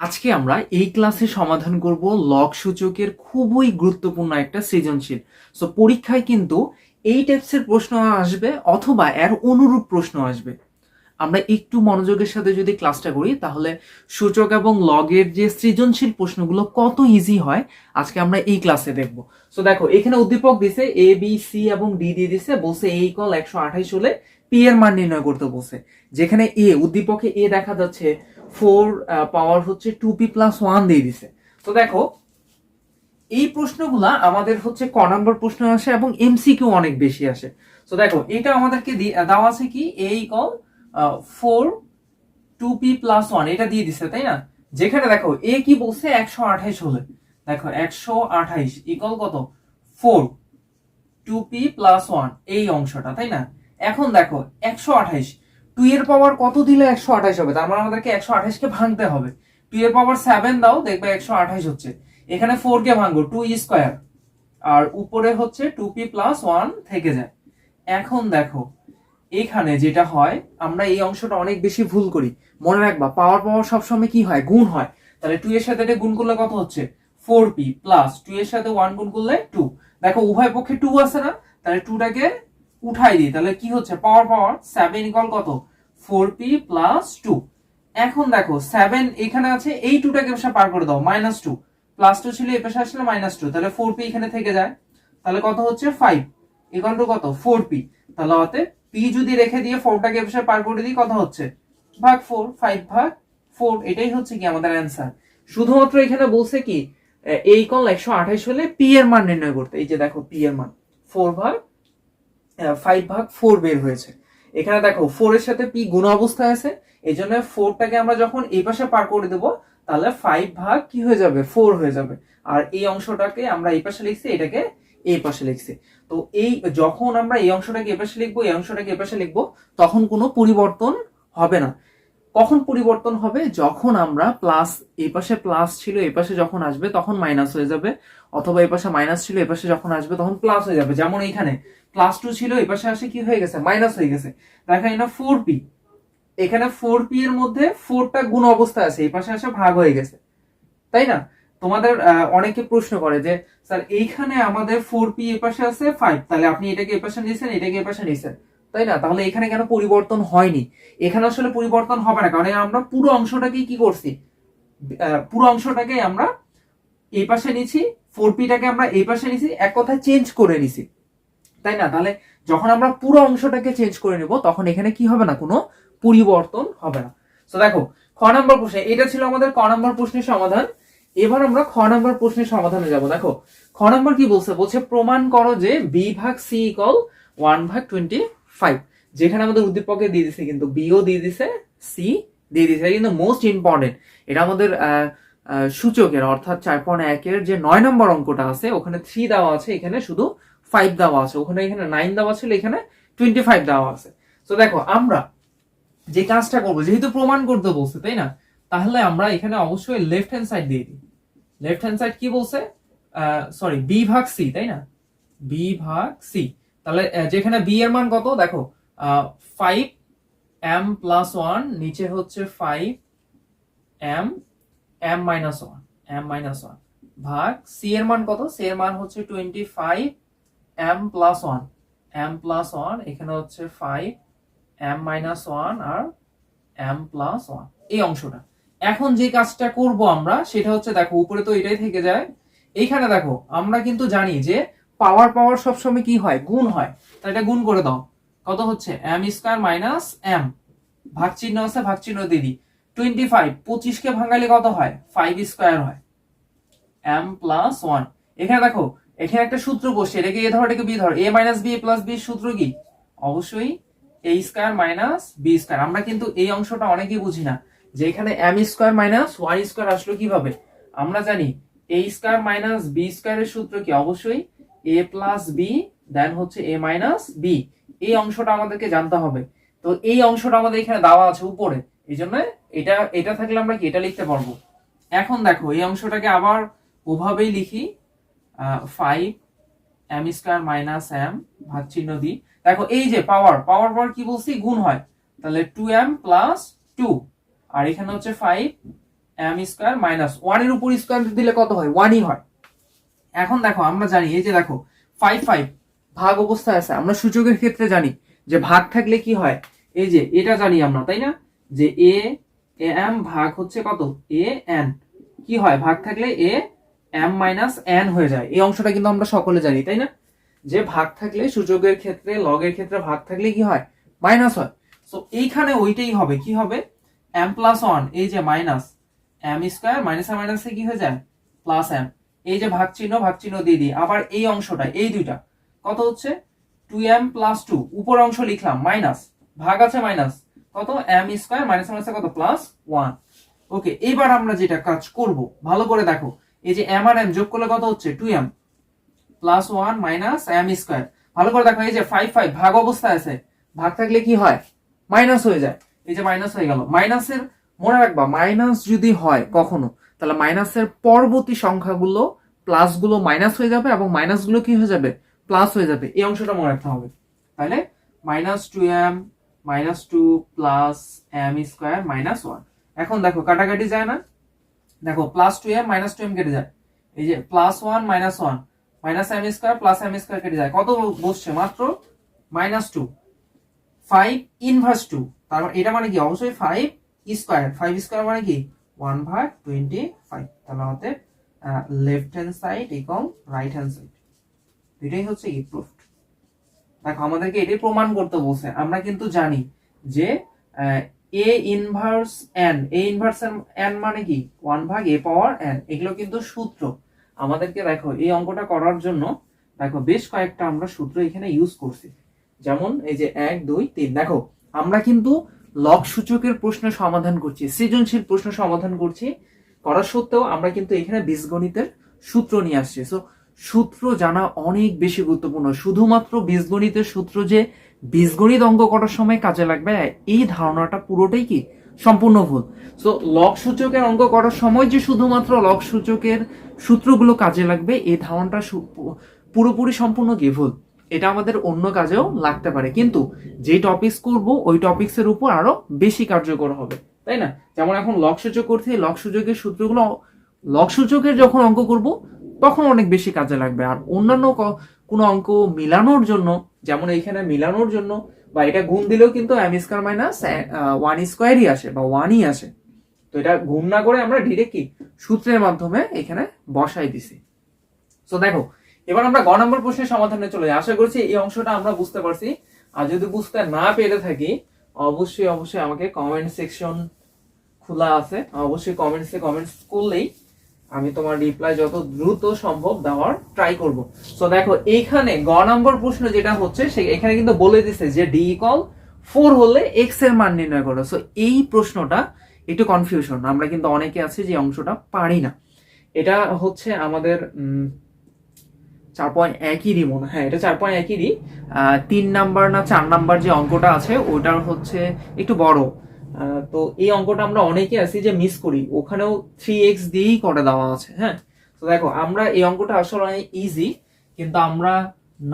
আজকে আমরা এই ক্লাসে সমাধান করব লগ সূচকের খুবই গুরুত্বপূর্ণ একটা সৃজনশীল। সো পরীক্ষায় কিন্তু এই টাইপসের প্রশ্ন আসবে অথবা এর অনুরূপ প্রশ্ন আসবে। আমরা একটু মনোযোগের সাথে যদি ক্লাসটা করি, তাহলে সূচক এবং লগের যে সৃজনশীল প্রশ্নগুলো কত ইজি হয়, আজকে আমরা এই ক্লাসে দেখব। সো দেখো, এখানে উদ্দীপক দিছে এ বি সি এবং ডি দিয়ে দিছে, বলছে এই কল একশো আঠাইশ হলে পি এর মান নির্ণয় করতে বলছে। যেখানে এ উদ্দীপকে এ দেখা যাচ্ছে ফোর পাওয়ার হচ্ছে টু পি প্লাস ওয়ান দিয়ে দিছে। তো দেখো, এই প্রশ্নগুলা আমাদের হচ্ছে ক নম্বর প্রশ্ন আসে এবং এমসিকিউ অনেক বেশি আসে। তো দেখো, এটা আমাদেরকে দেওয়া আছে কি? A equal four two P plus one এটা দিয়ে দিছে, তাই না? যেখানে দেখো এ কি বলছে? একশো আঠাইশ হলে। দেখো, একশো আঠাইশ ইকল কত? Four two P plus one এই অংশটা, তাই না? এখন দেখো, একশো আঠাইশ টু এর পাওয়ার কত দিলে একশো আঠাইশ হবে? তার মানে আমাদেরকে একশো আঠাইশকে ভাঙতে হবে। টু এর পাওয়ার সেভেন দাও, দেখবে একশো আঠাইশ হচ্ছে। এখানে ফোর কে ভাঙবো টু স্কোয়ার আর উপরে হচ্ছে টু পি প্লাস ওয়ান থেকে যায়। এখন দেখো, এখানে যেটা হয়, আমরা এই অংশটা অনেক বেশি ভুল করি। মনে রাখবা পাওয়ার পাওয়ার সবসময় কি হয়? গুণ হয়। তাহলে টু এর সাথে এটা গুণ করলে কত হচ্ছে? ফোর পি প্লাস টু এর সাথে ওয়ান গুণ করলে টু দেখো, উভয় পক্ষে টু আছে না। তাহলে টুটাকে উঠাই দিই, তাহলে কি হচ্ছে? পাওয়ার পাওয়ার সেভেন ইকল কত? ফোর পি প্লাস টু এখন দেখো সেভেন এখানে আছে, এই টুটাকে পাশে পার করে দাও মাইনাস টু প্লাস টু ছিল এ পাশে আসলে মাইনাস টু তাহলে ফোর পি এখানে থেকে যায়। তাহলে কত হচ্ছে? ফাইভ ইকল টু কত? ফোর পি তাহলে হতে পি যদি রেখে দিয়ে ফোরটাকে এ পাশে পার করে দিই, কত হচ্ছে? ভাগ ফোর ফাইভ ভাগ ফোর এটাই হচ্ছে কি আমাদের অ্যান্সার শুধুমাত্র এখানে বলছে কি এই কল একশো আঠাইশ হলে পি এর মান নির্ণয় করতে। এই যে দেখো পি এর মান। ফোর ভাগ ফাইভ ভাগ ফোর বের হয়েছে। এখানে দেখো ফোর এর সাথে পি গুণ অবস্থায় আছে এই জন্য ফোরটাকে আমরা যখন এই পাশে পার করে দেবো, তাহলে ফাইভ ভাগ কি হয়ে যাবে? ফোর হয়ে যাবে। আর এই অংশটাকে আমরা এই পাশে লিখছি, এটাকে এই পাশে লিখছি। তো এই যখন আমরা এই অংশটাকে এই পাশে লিখব, এই অংশটাকে এই পাশে লিখব, তখন কোনো পরিবর্তন হবে না। কখন পরিবর্তন হবে? যখন আমরা প্লাস এই পাশে প্লাস ছিল এই পাশে যখন আসবে, তখন মাইনাস হয়ে যাবে। অথবা এই পাশে মাইনাস ছিল এই পাশে যখন আসবে, তখন প্লাস হয়ে যাবে। যেমন এখানে প্লাস টু ছিল এই পাশে আসে কি হয়ে গেছে? মাইনাস হয়ে গেছে। দেখা না ফোর পি এখানে ফোর পি এর মধ্যে ফোরটা গুণ অবস্থায় আছে এই পাশে আসে ভাগ হয়ে গেছে। তাই না? তোমাদের অনেকে প্রশ্ন করে যে, স্যার, এইখানে আমাদের ফোর পি এ পাশে আছে ফাইভ তাহলে আপনি এটাকে এ পাশে নিয়েছেন, এটাকে এ পাশে নিয়েছেন। তাই না? তাহলে এখানে কেন পরিবর্তন হয়নি? এখানে আসলে পরিবর্তন হবে না, কারণ আমরা পুরো অংশটাকেই কি করছি? পুরো অংশটাকে আমরা এই পাশে নিছি ফোর পিটাকে আমরা এই পাশে নিছি, এক কথায় চেঞ্জ করে নিছি। তাই না? তাহলে যখন আমরা পুরো অংশটাকে চেঞ্জ করে নেব, তখন এখানে কি হবে না? কোনো পরিবর্তন হবে না। তো দেখো, খ নম্বর প্রশ্নে, এটা ছিল আমাদের ক নম্বর প্রশ্নের সমাধান। এবার আমরা খ নম্বর প্রশ্নের সমাধানে যাব। দেখো, খ নম্বর কি বলছে? বলছে, প্রমাণ করো যে বি ভাগ সি ইকল ওয়ান ভাগ টোয়েন্টি ফাইভ যেখানে আমাদের উদ্দীপকে দিয়ে দিছে কিন্তু বিও দিয়ে দিছে সি দিয়ে দিছে। কিন্তু মোস্ট ইম্পর্টেন্ট এটা আমাদের সূচকের, অর্থাৎ চার পয়েন্ট একের যে নয় নম্বর অঙ্কটা আছে, ওখানে থ্রি দেওয়া আছে, এখানে শুধু ফাইভ দেওয়া আছে। ওখানে এখানে নাইন দেওয়া ছিল, এখানে টোয়েন্টি ফাইভ দেওয়া আছে। তো দেখো, আমরা যে কাজটা করব, যেহেতু প্রমাণ করতে বলছে, তাই না? তাহলে আমরা এখানে অবশ্যই লেফট হ্যান্ড সাইড দিয়ে দিই। লেফট হ্যান্ড সাইড কি বলছে? সরি বি ভাগ সি তাই না? বি ভাগ সি তাহলে যেখানে বি এর মান কত? দেখো ফাইভ এম প্লাস ওয়ান নিচে হচ্ছে five M M minus one M minus one ভাগ সি এর মান কত? সি এর মান হচ্ছে twenty five M plus one M plus one এখানে হচ্ছে ফাইভ এম মাইনাস ওয়ান আর এম প্লাস ওয়ান এই অংশটা। এখন যে কাজটা করব আমরা, সেটা হচ্ছে, দেখো, উপরে তো এটাই থেকে যায়। এইখানে দেখো, আমরা কিন্তু জানি যে পাওয়ার পাওয়ার সবসময় কি হয়? গুণ হয়। তাহলে এটা গুণ করে দাও। কত হচ্ছে? এম স্কোয়ার মাইনাস এম ভাগ চিহ্ন আছে ভাগ চিহ্ন দিয়ে দিই। টোয়েন্টি ফাইভ পঁচিশকে ভাঙালে কত হয়? ফাইভ স্কোয়ার হয়। এম প্লাস ওয়ান এখানে দেখো, এখানে একটা সূত্র বসছে এটাকে এ ধর, এটাকে বি ধর। A minus B plus B সূত্র কি? অবশ্যই A square minus B square আমরা কিন্তু এই অংশটা অনেকেই বুঝি না যে এখানে M square minus one square আসলো কীভাবে। আমরা জানি এ স্কোয়ার মাইনাস বি স্কোয়ারের সূত্র কি? অবশ্যই এ প্লাস বি দেন হচ্ছে এ মাইনাস বি এই অংশটা আমাদেরকে জানতে হবে। তো এই অংশটা আমাদের এখানে দেওয়া আছে উপরে। এই জন্য এটা এটা থাকলে আমরা কি এটা লিখতে পারব? এখন দেখো, এই অংশটাকে আবার ওভাবেই লিখি। Five M square minus M ভাগ চিহ্ন দিই দেখো, এই যে পাওয়ার পাওয়ার পাওয়ার কি বলছি? গুণ হয়। তাহলে টু এম প্লাস টু আর এখানে হচ্ছে ফাইভ এম স্কোয়ার মাইনাস ওয়ানের উপর স্কোয়ার দিলে কত হয়? ওয়ানই হয়। এখন দেখো, আমরা জানি, এই যে দেখো ফাইভ ফাইভ ভাগ অবস্থায় আছে। আমরা সূচকের ক্ষেত্রে জানি যে ভাগ থাকলে কি হয়? এই যে, এটা জানি আমরা, তাই না? যে এ এম ভাগ হচ্ছে কত? এ এন কি হয়? ভাগ থাকলে এ এম মাইনাস এন হয়ে যায়। এই অংশটা কিন্তু আমরা সকলে জানি, তাই না? যে ভাগ থাকলে সূচকের ক্ষেত্রে, লগের ক্ষেত্রে ভাগ থাকলে কি হয়? মাইনাস হয়। সো এইখানে ওইটাই হবে। কি হবে? এম প্লাস ওয়ান এই যে মাইনাস এম স্কোয়ার মাইনাস মাইনাসে কি হয়ে যায়? প্লাস এম এই যে ভাগ চিহ্ন ভাগ চিহ্ন দিয়ে দিই। আবার এই অংশটা, এই দুইটা। কত হচ্ছে? টু এম প্লাস টু উপর অংশ লিখলাম মাইনাস ভাগ আছে মাইনাস কত? এম স্কোয়ার মাইনাস মাইনাসে কত? প্লাস ওয়ান ওকে এবার আমরা যেটা কাজ করব, ভালো করে দেখো। এই যে এম আর এম যোগ করলে কত হচ্ছে? Two M plus one minus M square ভালো করে দেখো, এই যে ফাইভ ফাইভ ভাগ অবস্থায় আছে। ভাগ থাকলে কি হয়? মাইনাস হয়ে যায়। এই যে মাইনাস হয়ে গেল। মাইনাসের মনে রাখবা মাইনাস যদি হয় কখনো তাহলে মাইনাসের পরবর্তী সংখ্যাগুলো প্লাসগুলো মাইনাস হয়ে যাবে এবং মাইনাসগুলো কি হয়ে যাবে? প্লাস হয়ে যাবে। এই অংশটা মনে রাখতে হবে। তাহলে minus two M minus two plus M square minus one এখন দেখো, কাটাকাটি যায় না? দেখো plus two M minus two M কেটে যায়। এই যে plus one minus one minus M square plus M square কেটে যায়। কত বসছে? মাত্র minus two five inverse two তার এটা মানে কি? অবশ্যই ফাইভ স্কোয়ার ফাইভ স্কোয়ার মানে কি? ওয়ান ভাগ টোয়েন্টি ফাইভ তাহলে আমাদের লেফট হ্যান্ড সাইড এবং রাইট হ্যান্ড সাইড এটাই হচ্ছে কি প্রুফ দেখো, আমাদেরকে এটাই প্রমাণ করতে বলছে। আমরা কিন্তু জানি যে A inverse N A inverse N মানে কি? ওয়ান ভাগ এ পাওয়ার এন এগুলো কিন্তু সূত্র। আমাদেরকে দেখো, এই অঙ্কটা করার জন্য দেখো, বেশ কয়েকটা আমরা সূত্র এখানে ইউজ করছি। যেমন এই যে এক, দুই, তিন। দেখো, আমরা কিন্তু লক সূচকের প্রশ্ন সমাধান করছি, সৃজনশীল প্রশ্ন সমাধান করছি। করা সত্ত্বেও আমরা কিন্তু এখানে বীজগণিতের সূত্র নিয়ে আসছি। সো সূত্র জানা অনেক বেশি গুরুত্বপূর্ণ। শুধুমাত্র বীজগণিতের সূত্র যে বীজগণিত অঙ্ক করার সময় কাজে লাগবে, এই ধারণাটা পুরোটাই কি? সম্পূর্ণ ভুল। সো লক সূচকের অঙ্ক করার সময় যে শুধুমাত্র লক সূচকের সূত্রগুলো কাজে লাগবে, এই ধারণাটা পুরোপুরি সম্পূর্ণ কি? ভুল। এটা আমাদের অন্য কাজেও লাগতে পারে। কিন্তু যে টপিকস করব, ওই টপিকসের উপর আরও বেশি কার্যকর হবে। তাই না? যেমন এখন লক সূচক করতে লক সূচকের সূত্রগুলো লক সূচকের যখন অঙ্ক করব, তখন অনেক বেশি কাজে লাগবে। আর অন্যান্য কোনো অঙ্ক মিলানোর জন্য, যেমন এইখানে মিলানোর জন্য, বা এটা গুণ দিলেও কিন্তু এম স্কোয়ার মাইনাস ওয়ান স্কোয়ারই আসে, বা ওয়ানই আসে। তো এটা গুণ না করে আমরা ডিরেক্ট কি? সূত্রের মাধ্যমে এখানে বসাই দিছি। তো দেখো এবার আমরা গ নম্বর প্রশ্নের সমাধানে চলে যাই। আশা করছি এই অংশটা আমরা বুঝতে পারছি। আর যদি বুঝতে না পেরে থাকি, অবশ্যই অবশ্যই আমাকে কমেন্ট সেকশন খোলা আছে। অবশ্যই কমেন্টসে কমেন্টস করলেই আমি তোমার রিপ্লাই যত দ্রুত সম্ভব দেওয়ার ট্রাই করব। সো দেখো, এইখানে গ নম্বর প্রশ্ন যেটা হচ্ছে, সে এখানে কিন্তু বলে দিছে যে ডি ইকল ফোর হলে এক্সের মান নির্ণয় করো। সো এই প্রশ্নটা একটু কনফিউশন আমরা কিন্তু অনেকে আছে যে অংশটা পারি না। এটা হচ্ছে আমাদের চার পয়েন্ট একইরই মনে হয়। এটা চার পয়েন্ট একইরই তিন নাম্বার না চার নাম্বার যে অঙ্কটা আছে, ওটার হচ্ছে একটু বড়। তো এই অঙ্কটা আমরা অনেকে আছি যে মিস করি। ওখানেও থ্রি এক্স দিয়েই করে দেওয়া আছে হ্যাঁ? তো দেখো, আমরা এই অঙ্কটা আসলে অনেক ইজি কিন্তু আমরা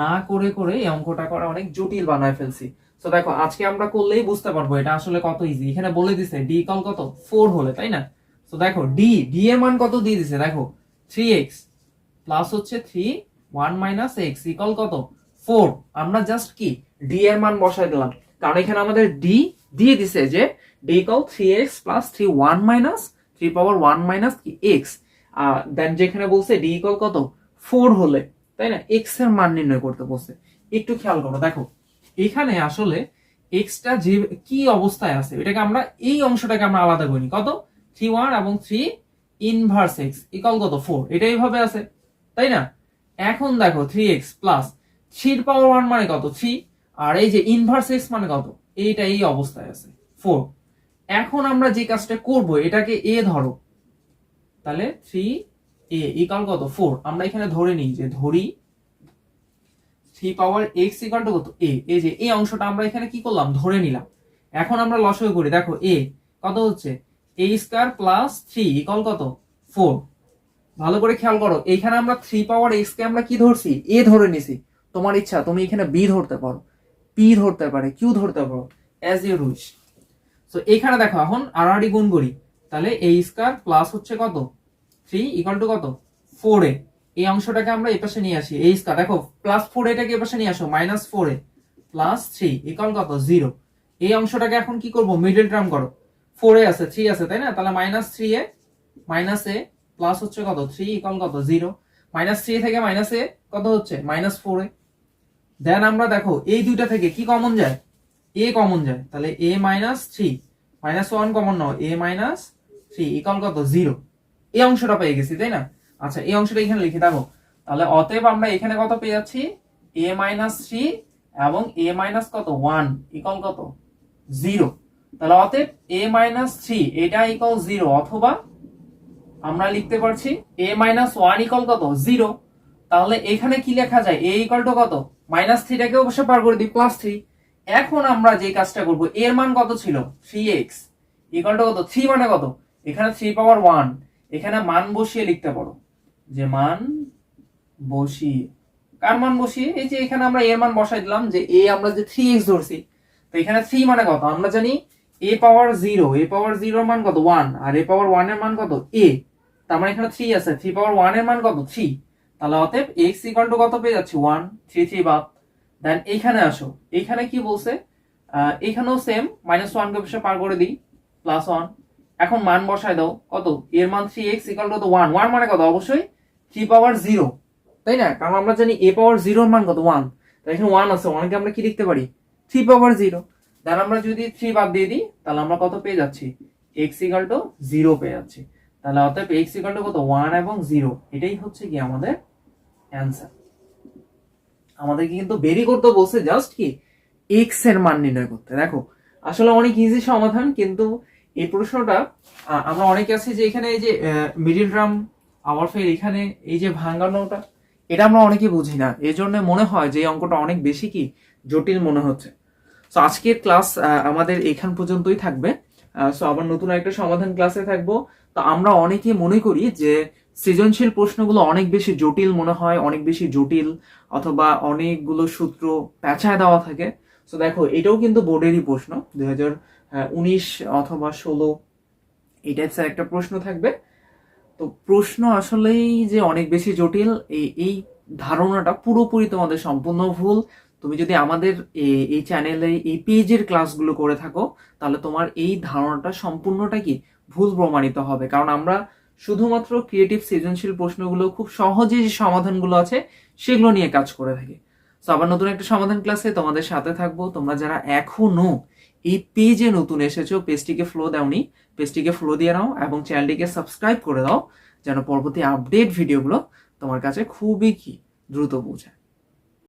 না করে করে এই অঙ্কটা করা অনেক জটিল বানায় ফেলছি। তো দেখো, আজকে আমরা করলেই বুঝতে পারব এটা আসলে কত ইজি এখানে বলে দিছে ডি কল কত? ফোর হলে, তাই না? তো দেখো ডি ডি এর মান কত দিয়ে দিছে? দেখো থ্রি এক্স প্লাস হচ্ছে three one minus X equal কত? ফোর। আমরা জাস্ট কি? ডি এর মান বসাই দিলাম। কারণ এখানে আমাদের ডি দিয়ে দিছে যে D equal three X plus three one minus three power one minus কি? এক্স। দেন যেখানে বলছে ডি ইকল কত? ফোর হলে। তাই না? এক্সের মান নির্ণয় করতে বলছে। একটু খেয়াল করো, দেখো। এখানে আসলে এক্সটা যে কি অবস্থায় আছে, এটাকে আমরা এই অংশটাকে আমরা আলাদা করিনি কত? থ্রি ওয়ান এবং থ্রি ইনভার্স এক্স ইকল কত? ফোর। এটা এইভাবে আছে। তাই না? এখন দেখো থ্রি এক্স প্লাস থ্রির পাওয়ার ওয়ান মানে কত? থ্রি আর এই যে ইনভার্স এক্স মানে কত? এইটা এই অবস্থায় আছে। ফোর এখন আমরা যে কাজটা করব, এটাকে এ ধরো। তাহলে থ্রি এ ইকাল কত? ফোর আমরা এখানে ধরে নিই যে ধরি থ্রি পাওয়ার এক্স ইকাল কত? এ এই যে এই অংশটা আমরা এখানে কি করলাম? ধরে নিলাম। এখন আমরা লসয় করি। দেখো এ কত হচ্ছে? A square plus three equal কত? ফোর ভালো করে খেয়াল করো, এইখানে আমরা থ্রি পাওয়ার এক্স কে আমরা কি ধরছি? এ ধরে নিছি। তোমার ইচ্ছা, তুমি এখানে বি ধরতে পারো। পি ধরতে পারে কিউ ধরতে পারো অ্যাজ ইউ উইশ তো এখানে দেখো এখন আড়াআড়ি গুণ করি। তাহলে এ স্কোয়ার প্লাস হচ্ছে কত? থ্রি ইকাল টু কত? ফোর এ এই অংশটাকে আমরা এই পাশে নিয়ে আসি। এই স্কোয়ার দেখো প্লাস ফোর এটাকে এই পাশে নিয়ে আসো minus four A plus three equal কত? জিরো এই অংশটাকে এখন কি করব? মিডল টার্ম করো। ফোর এ আছে থ্রি আছে, তাই না? তাহলে minus three A minus A plus হচ্ছে কত? থ্রি ইকাল কত? জিরো মাইনাস থ্রি থেকে মাইনাস এ কত হচ্ছে? মাইনাস ফোর এ। দেন আমরা দেখো, এই দুইটা থেকে কি কমন যায়? এ কমন যায়। তাহলে A minus three minus one common now. A minus three equal কত? জিরো এই অংশটা পেয়ে গেছি, তাই না? আচ্ছা এই অংশটা এখানে লিখে দেখো তাহলে অতএব আমরা এখানে কত পেয়ে যাচ্ছি? এ মাইনাস থ্রি এবং এ মাইনাস কত? ওয়ান ইকাল কত? জিরো তাহলে অতএব এ মাইনাস থ্রি এটা ইকাল জিরো অথবা আমরা লিখতে পারছি এ মাইনাস ওয়ান ইকাল কত? জিরো তাহলে এখানে কি লেখা যায়? এ ইকাল টু কত? মাইনাস থ্রিটাকে অবশ্যই পার করে দিই প্লাস থ্রি এখন আমরা যে কাজটা করব, এর মান কত ছিল? থ্রি এক্স ইকাল টু কত? থ্রি মানে কত? এখানে থ্রি পাওয়ার ওয়ান এখানে মান বসিয়ে লিখতে পারো। যে মান বসিয়ে, কার মান বসিয়ে? এই যে এখানে আমরা এর মান বসাই দিলাম যে এ আমরা যে থ্রি এক্স ধরছি, তো এখানে থ্রি মানে কত? আমরা জানি এ পাওয়ার জিরো এ পাওয়ার জিরোর মান কত? ওয়ান আর এ পাওয়ার ওয়ানের মান কত? এ তার মানে এখানে থ্রি আছে থ্রি পাওয়ার ওয়ানের মান কত? থ্রি তাহলে অতএব এক্স ইকাল টু কত পেয়ে যাচ্ছি? ওয়ান থ্রি থ্রি বাদ। দেন এখানে আসো। এখানে কি বলছে? আহ, এখানেও সেম মাইনাস ওয়ান কে পার করে দিই প্লাস ওয়ান এখন মান বসায় দাও। কত? এর মান three X equal two one one মানে কত? অবশ্যই থ্রি পাওয়ার জিরো তাই না? কারণ আমরা জানি এ পাওয়ার জিরোর মান কত? ওয়ান তাই এখানে ওয়ান আছে। ওয়ানকে আমরা কি লিখতে পারি? থ্রি পাওয়ার জিরো দেন আমরা যদি থ্রি বাদ দিয়ে দিই তাহলে আমরা কত পেয়ে যাচ্ছি? এক্স ইকাল টু জিরো পেয়ে যাচ্ছি। তাহলে অতএব এক্স ইকাল কত? ওয়ান এবং জিরো এটাই হচ্ছে কি আমাদের অ্যান্সার আমাদেরকে কিন্তু বেরি করতে বলছে জাস্ট কি? এক্সের মান নির্ণয় করতে। দেখো, আসলে অনেক ইজি সমাধান, কিন্তু এই প্রশ্নটা আমরা অনেকে আছি যে এখানে এই যে মিডিল ড্রাম আওয়ার ফের এখানে এই যে ভাঙানোটা এটা আমরা অনেকে বুঝি না। এই জন্য মনে হয় যে অঙ্কটা অনেক বেশি কি? জটিল মনে হচ্ছে। তো আজকের ক্লাস আমাদের এখান পর্যন্তই থাকবে। সো আবার নতুন একটা সমাধান ক্লাসে থাকব। তো আমরা অনেকে মনে করি যে সৃজনশীল প্রশ্নগুলো অনেক বেশি জটিল মনে হয়, অনেক বেশি জটিল অথবা অনেকগুলো সূত্র পেঁচায় দেওয়া থাকে। তো দেখো, এটাও কিন্তু বোর্ডেরই প্রশ্ন। দুই হাজার উনিশ অথবা ষোলো এই টাইপসের একটা প্রশ্ন থাকবে। তো প্রশ্ন আসলেই যে অনেক বেশি জটিল, এই এই ধারণাটা পুরোপুরি তোমাদের সম্পূর্ণ ভুল। তুমি যদি আমাদের এই চ্যানেলে এই পেজের ক্লাসগুলো করে থাকো, তাহলে তোমার এই ধারণাটা সম্পূর্ণটা কি? ভুল প্রমাণিত হবে। কারণ আমরা শুধুমাত্র ক্রিয়েটিভ সৃজনশীল প্রশ্নগুলো, খুব সহজে যে সমাধানগুলো আছে, সেগুলো নিয়ে কাজ করে থাকি। তো আবার নতুন একটা সমাধান ক্লাসে তোমাদের সাথে থাকব। তোমরা যারা এখনও এই পেজে নতুন এসেছ পেজটিকে ফ্লো দাওনি পেজটিকে ফ্লো দিয়ে নাও এবং চ্যানেলটিকে সাবস্ক্রাইব করে দাও, যেন পরবর্তী আপডেট ভিডিওগুলো তোমার কাছে খুবই কি দ্রুত পৌঁছায়।